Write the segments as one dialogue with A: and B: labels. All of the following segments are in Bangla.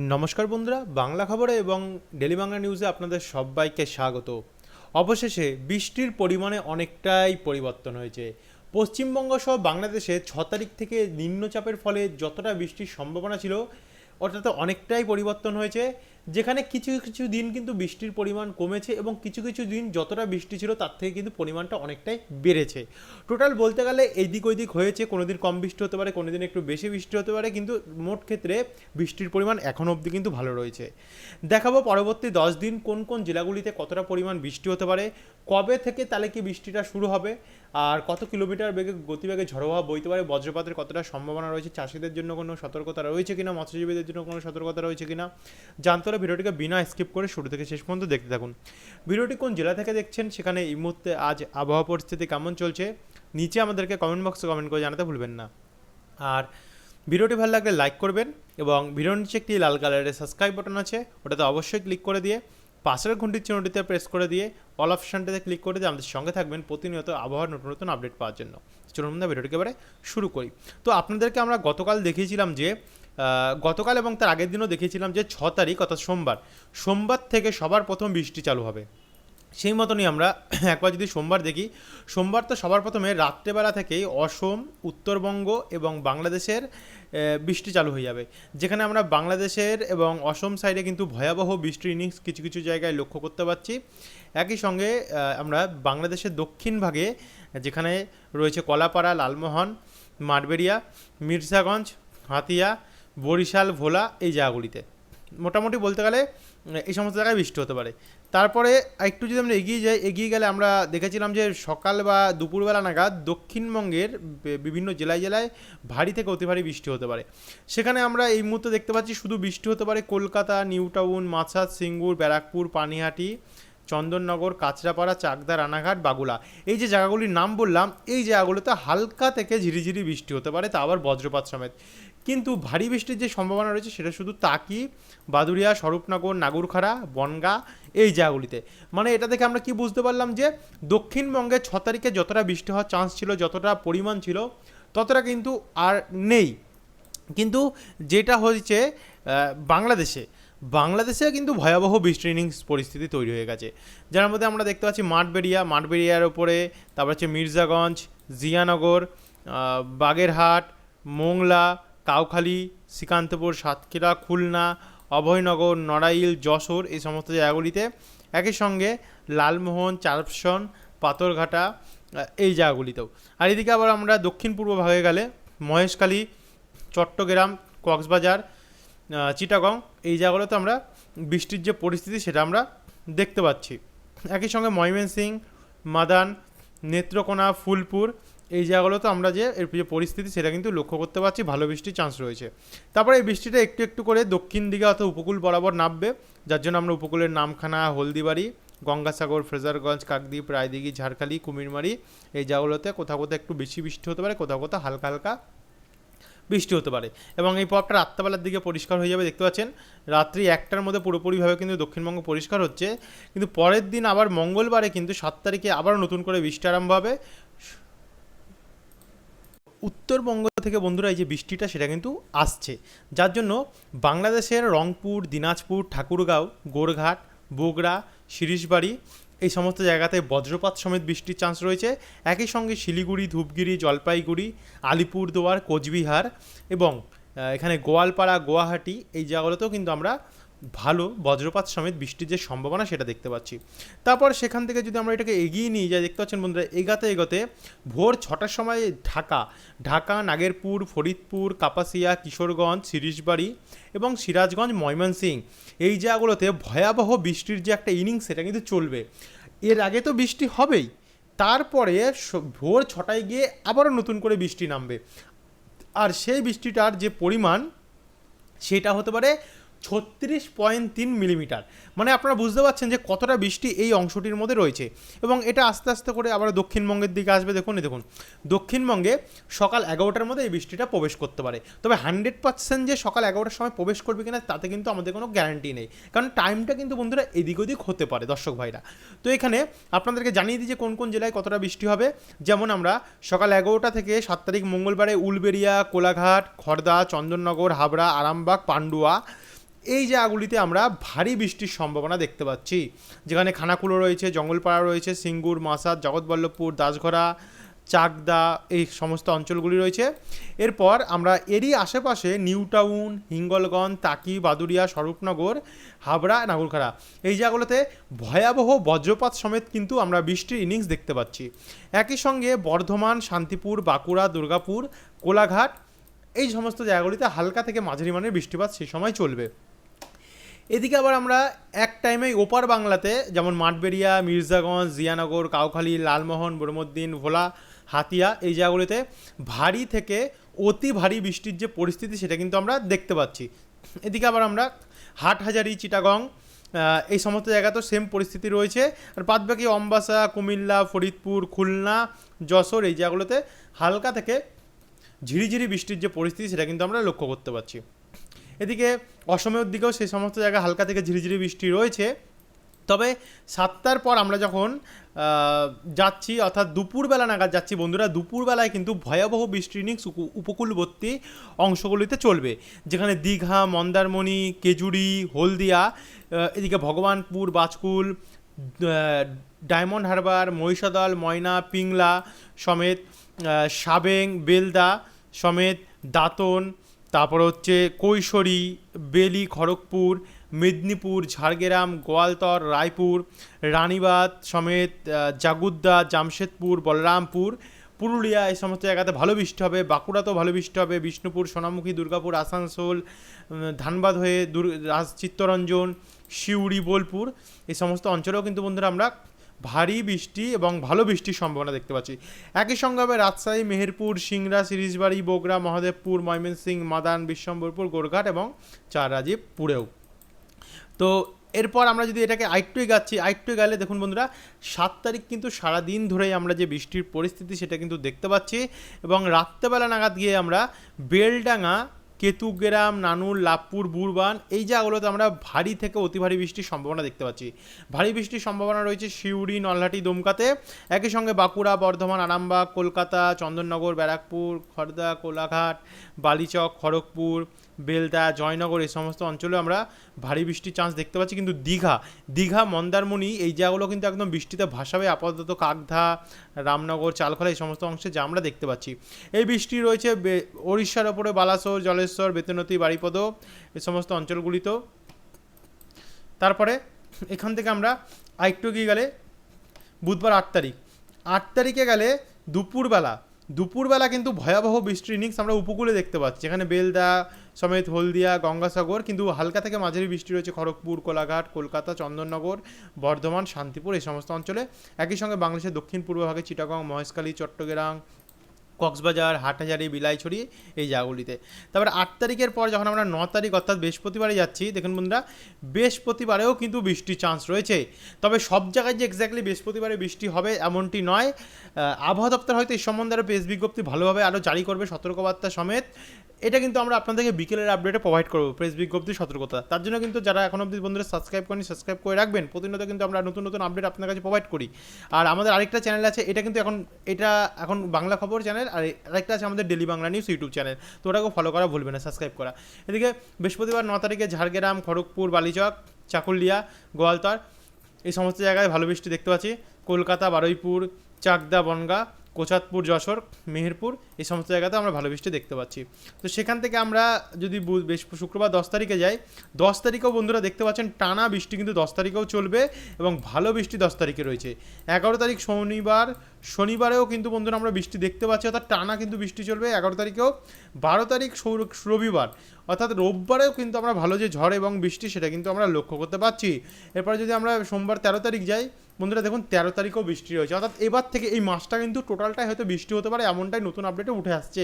A: নমস্কার বন্ধুরা, বাংলা খবরে এবং ডেলি বাংলা নিউজে আপনাদের সবাইকে স্বাগত। অবশেষে বৃষ্টির পরিমাণে অনেকটাই পরিবর্তন হয়েছে। পশ্চিমবঙ্গ সহ বাংলাদেশে ছ তারিখ থেকে নিম্নচাপের ফলে যতটা বৃষ্টির সম্ভাবনা ছিল, ওটাতে অনেকটাই পরিবর্তন হয়েছে। যেখানে কিছু কিছু দিন কিন্তু বৃষ্টির পরিমাণ কমেছে এবং কিছু কিছু দিন যতটা বৃষ্টি ছিল তার থেকে কিন্তু পরিমাণটা অনেকটাই বেড়েছে। টোটাল বলতে গেলে এইদিক ওইদিক হয়েছে কোনো দিন কম বৃষ্টি হতে পারে কোনো দিন একটু বেশি বৃষ্টি হতে পারে, কিন্তু মোট ক্ষেত্রে বৃষ্টির পরিমাণ এখনও অবধি কিন্তু ভালো রয়েছে। দেখাবো পরবর্তী দশ দিন কোন কোন জেলাগুলিতে কতটা পরিমাণ বৃষ্টি হতে পারে কবে থেকে তাহলে কি বৃষ্টিটা শুরু হবে? আর কত কিলোমিটার বেগে গতিবেগে ঝড়ো হওয়া বইতে পারে? বজ্রপাতের কতটা সম্ভাবনা রয়েছে? চাষিদের জন্য কোনো সতর্কতা রয়েছে কিনা? মৎস্যজীবীদের জন্য কোনো সতর্কতা রয়েছে কিনা? জানতে হলে ভিডিওটিকে বিনা স্কিপ করে শুরু থেকে শেষ পর্যন্ত দেখতে থাকুন। ভিডিওটি কোন জেলা থেকে দেখছেন সেখানে এই মুহূর্তে আজ আবহাওয়া পরিস্থিতি কেমন চলছে? নিচে আমাদেরকে কমেন্ট বক্সে কমেন্ট করে জানাতে ভুলবেন না। আর ভিডিওটি ভালো লাগলে লাইক করবেন এবং ভিডিওর নিচে একটি লাল কালারের সাবস্ক্রাইব বাটন আছে। ওটাতে অবশ্যই ক্লিক করে দিয়ে পাশের ঘন্টির চিহ্নটিতে প্রেস করে দিয়ে অল অপশানটিতে ক্লিক করে দিয়ে আমাদের সঙ্গে থাকবেন প্রতিনিয়ত আবহাওয়ার নতুন নতুন আপডেট পাওয়ার জন্য। চলুন আমরা ভিডিওটিকে এবারে শুরু করি। তো আপনাদেরকে আমরা গতকাল দেখিয়েছিলাম যে গতকাল এবং তার আগের দিনও দেখিয়েছিলাম যে ছ তারিখ, অর্থাৎ সোমবার সোমবার থেকে সবার প্রথম বৃষ্টি চালু হবে। সেই মতনই আমরা একবার যদি সোমবার দেখি, সোমবার তো সবার প্রথমে রাত্রেবেলা থেকেই অসম, উত্তরবঙ্গ এবং বাংলাদেশের বৃষ্টি চালু হয়ে যাবে। যেখানে আমরা বাংলাদেশের এবং অসম সাইডে কিন্তু ভয়াবহ বৃষ্টির ইনিংস কিছু কিছু জায়গায় লক্ষ্য করতে পারছি। একই সঙ্গে আমরা বাংলাদেশের দক্ষিণ ভাগে, যেখানে রয়েছে কলাপাড়া, লালমোহন, মাঠবেড়িয়া, মির্জাগঞ্জ, হাতিয়া, বরিশাল, ভোলা এই জায়গাগুলিতে। মোটামুটি বলতে গেলে এই সমস্ত জায়গায় বৃষ্টি হতে পারে। তারপরে একটু যদি আমরা এগিয়ে যাই, এগিয়ে গেলে আমরা দেখেছিলাম যে সকাল বা দুপুরবেলা নাগাদ দক্ষিণবঙ্গের বিভিন্ন জেলায় জেলায় ভারী থেকে অতি ভারী বৃষ্টি হতে পারে। সেখানে আমরা এই মুহূর্তে দেখতে পাচ্ছি শুধু বৃষ্টি হতে পারে কলকাতা, নিউ টাউন মাছাদ সিঙ্গুর, ব্যারাকপুর, পানিহাটি, চন্দননগর, কাঁচরাপাড়া, চাকদা, রানাঘাট, বাগুলা। এই যে জায়গাগুলির নাম বললাম, এই জায়গাগুলোতে হালকা থেকে ঝিরিঝিরি বৃষ্টি হতে পারে, তা আবার বজ্রপাত সমেত। কিন্তু ভারী বৃষ্টির যে সম্ভাবনা রয়েছে সেটা শুধু তাকি বাদুরিয়া স্বরূপনগর, নাগরখাড়া, বনগা, এই জায়গাগুলিতে। মানে এটা থেকে আমরা কি বুঝতে পারলাম যে দক্ষিণবঙ্গে ছ তারিখে যতটা বৃষ্টি হওয়ার চান্স ছিল, যতটা পরিমাণ ছিল, ততটা কিন্তু আর নেই। কিন্তু যেটা হয়েছে বাংলাদেশে বাংলাদেশে কিন্তু ভয়াবহ বৃষ্টির ইনিংস পরিস্থিতি তৈরি হয়ে গেছে। যার মধ্যে আমরা দেখতে পাচ্ছি মাঠবেড়িয়া, মাঠবেড়িয়ার ওপরে তারপর হচ্ছে মির্জাগঞ্জ, জিয়ানগর বাগেরহাট, মোংলা কাউখালী, শ্রীকান্তপুর, সাতক্ষীরা, খুলনা, অভয়নগর, নড়াইল, যশোর এই সমস্ত জায়গাগুলিতে একই সঙ্গে লালমোহন, চারপসন, পাথরঘাটা এই জায়গাগুলিতেও। আর এদিকে আবার আমরা দক্ষিণ পূর্ব ভাগে গেলে মহেশখালী, চট্টগ্রাম, কক্সবাজার চিটাগং এই জায়গাগুলোতে আমরা বৃষ্টির যে পরিস্থিতি সেটা আমরা দেখতে পাচ্ছি। একই সঙ্গে ময়মনসিং মাদান, নেত্রকোনা, ফুলপুর এই জায়গাগুলোতে আমরা যে এর যে পরিস্থিতি সেটা কিন্তু লক্ষ্য করতে পারছি। ভালো বৃষ্টির চান্স রয়েছে। তারপরে এই বৃষ্টিটা একটু একটু করে দক্ষিণ দিকে অর্থাৎ উপকূল বরাবর নামবে। যার জন্য আমরা উপকূলের নামখানা, হলদিবাড়ি, গঙ্গাসাগর, ফ্রেজারগঞ্জ, কাকদ্বীপ, রায়দিঘি, ঝাড়খালি, কুমিরমারি এই জায়গাগুলোতে কোথাও কোথাও একটু বেশি বৃষ্টি হতে পারে, কোথাও কোথাও হালকা হালকা বৃষ্টি হতে পারে। এবং এই পথটা রাত্রেবেলার দিকে পরিষ্কার হয়ে যাবে, দেখতে পাচ্ছেন? রাত্রি একটার মধ্যে পুরোপুরিভাবে কিন্তু দক্ষিণবঙ্গ পরিষ্কার হচ্ছে। কিন্তু পরের দিন আবার মঙ্গলবারে কিন্তু সাত তারিখে আবারও নতুন করে বৃষ্টি আরম্ভ হবে। উত্তরবঙ্গ থেকে বন্ধুরা এই যে বৃষ্টিটা, সেটা কিন্তু আসছে। যার জন্য বাংলাদেশের রংপুর, দিনাজপুর, ঠাকুরগাঁও, গোরঘাট, বগুড়া শিরিশবাড়ি এই সমস্ত জায়গাতে বজ্রপাত সমেত বৃষ্টির চান্স রয়েছে। একই সঙ্গে শিলিগুড়ি, ধূপগিরি, জলপাইগুড়ি, আলিপুরদুয়ার, কোচবিহার এবং এখানে গোয়ালপাড়া, গুয়াহাটি এই জায়গাগুলোতেও কিন্তু আমরা ভালো বজ্রপাত সমেত বৃষ্টির যে সম্ভাবনা সেটা দেখতে পাচ্ছি। তারপর সেখান থেকে যদি আমরা এটাকে এগিয়ে নিই যা দেখতে পাচ্ছেন বন্ধুরা, এগাতে এগোতে ভোর ছটার সময় ঢাকা ঢাকা, নাগেরপুর, ফরিদপুর, কাপাসিয়া, কিশোরগঞ্জ শিরিশবাড়ি এবং সিরাজগঞ্জ, ময়মনসিং, এই জায়গাগুলোতে ভয়াবহ বৃষ্টির যে একটা ইনিংস সেটা কিন্তু চলবে। এর আগে তো বৃষ্টি হবেই, তারপরে ভোর ছটায় গিয়ে আবারও নতুন করে বৃষ্টি নামবে। আর সেই বৃষ্টিটার যে পরিমাণ, সেটা হতে পারে ছত্রিশ পয়েন্ট তিন মিলিমিটার। মানে আপনারা বুঝতে পারছেন যে কতটা বৃষ্টি এই অংশটির মধ্যে রয়েছে। এবং এটা আস্তে আস্তে করে আবার দক্ষিণবঙ্গের দিকে আসবে। দেখুন দেখুন, দক্ষিণবঙ্গে সকাল এগারোটার মধ্যে এই বৃষ্টিটা প্রবেশ করতে পারে। তবে হান্ড্রেড পার্সেন্ট যে সকাল এগারোটার সময় প্রবেশ করবে কিনা, তাতে কিন্তু আমাদের কোনো গ্যারান্টি নেই। কারণ টাইমটা কিন্তু বন্ধুরা এদিক ওদিক হতে পারে, দর্শক ভাইরা। তো এখানে আপনাদেরকে জানিয়ে দিই যে কোন কোন জেলায় কতটা বৃষ্টি হবে। যেমন আমরা সকাল এগারোটা থেকে সাত তারিখ মঙ্গলবারে উলবেড়িয়া, কোলাঘাট খড়দা চন্দননগর, হাবড়া, আরামবাগ, পান্ডুয়া। এই জায়গাগুলিতে আমরা ভারী বৃষ্টির সম্ভাবনা দেখতে পাচ্ছি। যেখানে খানাকুলো রয়েছে, জঙ্গলপাড়া রয়েছে, সিঙ্গুর, মাসাদ, জগৎবল্লভপুর, দাসঘরা, চাকদা, এই সমস্ত অঞ্চলগুলি রয়েছে। এরপর আমরা এরই আশেপাশে নিউ টাউন, হিঙ্গলগঞ্জ, তাকি বাদুরিয়া স্বরূপনগর, হাবড়া নাগরখাড়া এই জায়গাগুলোতে ভয়াবহ বজ্রপাত সমেত কিন্তু আমরা বৃষ্টির ইনিংস দেখতে পাচ্ছি। একই সঙ্গে বর্ধমান, শান্তিপুর, বাঁকুড়া, দুর্গাপুর, কোলাঘাট এই সমস্ত জায়গাগুলিতে হালকা থেকে মাঝারি মানের বৃষ্টিপাত সেই সময় চলবে। এদিকে আবার আমরা এক টাইমে ওপার বাংলাতে, যেমন মাঠবেড়িয়া, মির্জাগঞ্জ, জিয়ানগর, কাউখালী, লালমোহন ব্রহ্মদ্দিন ভোলা, হাতিয়া, এই জায়গাগুলিতে ভারী থেকে অতি ভারী বৃষ্টির যে পরিস্থিতি সেটা কিন্তু আমরা দেখতে পাচ্ছি। এদিকে আবার আমরা হাটহাজারি, চিটাগং এই সমস্ত জায়গাতেও সেম পরিস্থিতি রয়েছে। আর বাদবাকি অম্বাসা, কুমিল্লা, ফরিদপুর, খুলনা, যশোর এই জায়গাগুলোতে হালকা থেকে ঝিরিঝিরি বৃষ্টির যে পরিস্থিতি সেটা কিন্তু আমরা লক্ষ্য করতে পারছি। এদিকে অসমের দিকেও সেই সমস্ত জায়গায় হালকা থেকে ঝিরিঝিরি বৃষ্টি রয়েছে। তবে সাতটার পর আমরা যখন যাচ্ছি, অর্থাৎ দুপুরবেলা নাগাদ যাচ্ছি, বন্ধুরা, দুপুরবেলায় কিন্তু ভয়াবহ বৃষ্টির ইনিংস উপকূলবর্তী অংশগুলিতে চলবে। যেখানে দীঘা, মন্দারমণি, কেজুরি, হলদিয়া এদিকে ভগবানপুর, বাজকুল ডায়মন্ড হারবার, মহিষাদল, ময়না, পিংলা সমেত সাবেং, বেলদা সমেত, দাঁতন তারপর হচ্ছে কৈশোরী, বেলি, খড়গপুর, মেদিনীপুর, ঝাড়গ্রাম, গোয়ালতর, রায়পুর রানীবাদ সমেত জাগুদ্দা, জামশেদপুর, বলরামপুর, পুরুলিয়া, এই সমস্ত জায়গাতে ভালো বৃষ্টি হবে, বাঁকুড়াতেও ভালো বৃষ্টি হবে, বিষ্ণুপুর, সোনামুখী, দুর্গাপুর, আসানসোল ধানবাদ হয়ে দুর চিত্তরঞ্জন, সিউড়ি, বোলপুর, এই সমস্ত অঞ্চলেও কিন্তু বন্ধুরা আমরা ভারী বৃষ্টি এবং ভালো বৃষ্টির সম্ভাবনা দেখতে পাচ্ছি। একই সঙ্গে হবে রাজশাহী, মেহেরপুর, সিংড়া, সিরিজবাড়ি, বগুড়া, মহাদেবপুর, ময়মনসিংহ, মাদান, বিশ্বম্বরপুর, গোরঘাট এবং চাররাজীবপুরেও তো এরপর আমরা যদি এটাকে আইট্টুই গাচ্ছি আইট্টুই গেলে দেখুন বন্ধুরা, সাত তারিখ কিন্তু সারাদিন ধরেই আমরা যে বৃষ্টির পরিস্থিতি সেটা কিন্তু দেখতে পাচ্ছি এবং রাত্রেবেলা নাগাদ গিয়ে আমরা বেলডাঙ্গা কেতুগ্রাম, নানুর লাভপুর বুরবান, এই জায়গাগুলোতে আমরা ভারী থেকে অতি ভারী বৃষ্টির সম্ভাবনা দেখতে পাচ্ছি। ভারী বৃষ্টির সম্ভাবনা রয়েছে শিউরি নলহাটি, দুমকাতে। একই সঙ্গে বাঁকুড়া, বর্ধমান, আরামবাগ, কলকাতা, চন্দননগর, ব্যারাকপুর খড়দা কোলাঘাট, বালিচক, খড়গপুর বেলদা জয়নগর, এই সমস্ত অঞ্চলে আমরা ভারী বৃষ্টির চান্স দেখতে পাচ্ছি। কিন্তু দীঘা দীঘা, মন্দারমণি, এই জায়গাগুলো কিন্তু একদম বৃষ্টিতে ভাসাবে আপাতত কাকধা, রামনগর, চালখলা, এই সমস্ত অংশে যা আমরা দেখতে পাচ্ছি। এই বৃষ্টি রয়েছে ওড়িশার ওপরে বালাসোর, জলেশ্বর, বেতনতি বাড়িপদ এই সমস্ত অঞ্চলগুলিতেও। তারপরে এখান থেকে আমরা আরেকটু এগিয়ে গেলে বুধবার আট তারিখ। আট তারিখে গেলে দুপুরবেলা দুপুরবেলা কিন্তু ভয়াবহ বৃষ্টির ইনিংস আমরা উপকূলে দেখতে পাচ্ছি। যেখানে বেলদা, সমেত হলদিয়া, গঙ্গাসাগর, কিন্তু হালকা থেকে মাঝারি বৃষ্টি রয়েছে খড়গপুর, কোলাঘাট, কলকাতা, চন্দননগর, বর্ধমান, শান্তিপুর এই সমস্ত অঞ্চলে। একই সঙ্গে বাংলাদেশের দক্ষিণ পূর্ব ভাগে চিটাগং, মহেশখালী, চট্টগ্রাম কক্সবাজার, হাটহাজারি, বিলাইছড়ি, এই জায়গাগুলিতে। তারপরে আট তারিখের পর যখন আমরা ন তারিখ অর্থাৎ বৃহস্পতিবারে যাচ্ছি, দেখুন বন্ধুরা, বৃহস্পতিবারেও কিন্তু বৃষ্টির চান্স রয়েছে। তবে সব জায়গায় যে এক্স্যাক্টলি বৃহস্পতিবারে বৃষ্টি হবে এমনটি নয়। আবহাওয়া দপ্তর হয়তো এই সম্বন্ধে আরও প্রেস বিজ্ঞপ্তি ভালোভাবে আরও জারি করবে সতর্কবার্তা সমেত। এটা কিন্তু আমরা আপনাদেরকে বিকেলের আপডেটে প্রোভাইড করব। প্রেস বিজ্ঞপ্তি, সতর্কতা। তার জন্য কিন্তু যারা এখন অবধি বন্ধুরা সাবস্ক্রাইব করেনি সাবস্ক্রাইব করে রাখবেন। প্রতিনিয়ত কিন্তু আমরা নতুন নতুন আপডেট আপনার কাছে প্রোভাইড করি। আর আমাদের আরেকটা চ্যানেল আছে, এটা কিন্তু এখন, এটা এখন বাংলা খবর চ্যানেল আর আরেকটা আছে আমাদের daily Bangla news YouTube channel তো ওটাকেও ফলো করা ভুলবে না সাবস্ক্রাইব করা। এদিকে বৃহস্পতিবার ন তারিখে ঝাড়গ্রাম, খড়গপুর, বালিচক, চাকুলিয়া, গোয়ালতর, এই সমস্ত জায়গায় ভালো বৃষ্টি দেখতে পাচ্ছি। কলকাতা, বারুইপুর, চাকদা, বনগা কোচাতপুর, যশোর, মেহেরপুর, এই সমস্ত জায়গাতে আমরা ভালো বৃষ্টি দেখতে পাচ্ছি। তো সেখান থেকে আমরা যদি শুক্রবার দশ তারিখে যাই, দশ তারিখেও বন্ধুরা দেখতে পাচ্ছেন টানা বৃষ্টি কিন্তু দশ তারিখেও চলবে এবং ভালো বৃষ্টি দশ তারিখে রয়েছে। এগারো তারিখ শনিবার, শনিবারেও কিন্তু বন্ধুরা আমরা বৃষ্টি দেখতে পাচ্ছি, অর্থাৎ টানা কিন্তু বৃষ্টি চলবে এগারো তারিখেও। বারো তারিখ রবিবার, অর্থাৎ রোববারেও কিন্তু আমরা ভালো যে ঝড় এবং বৃষ্টি সেটা কিন্তু আমরা লক্ষ্য করতে পারছি। এরপরে যদি আমরা সোমবার তেরো তারিখ যাই বন্ধুরা দেখুন, তেরো তারিখেও বৃষ্টি রয়েছে। অর্থাৎ এবার থেকে এই মাসটা কিন্তু টোটালটাই হয়তো বৃষ্টি হতে পারে, এমনটাই নতুন আপডেটে উঠে আসছে।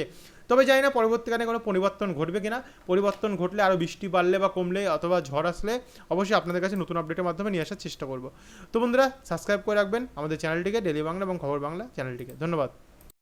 A: তবে জানি না পরবর্তীকালে কোনো পরিবর্তন ঘটবে কিনা। পরিবর্তন ঘটলে আরও বৃষ্টি বাড়লে বা কমলে অথবা ঝড় আসলে অবশ্যই আপনাদের কাছে নতুন আপডেটের মাধ্যমে নিয়ে আসার চেষ্টা করব। তো বন্ধুরা সাবস্ক্রাইব করে রাখবেন আমাদের চ্যানেলটিকে ডেলি বাংলা এবং খবর বাংলা চ্যানেলটিকে ধন্যবাদ।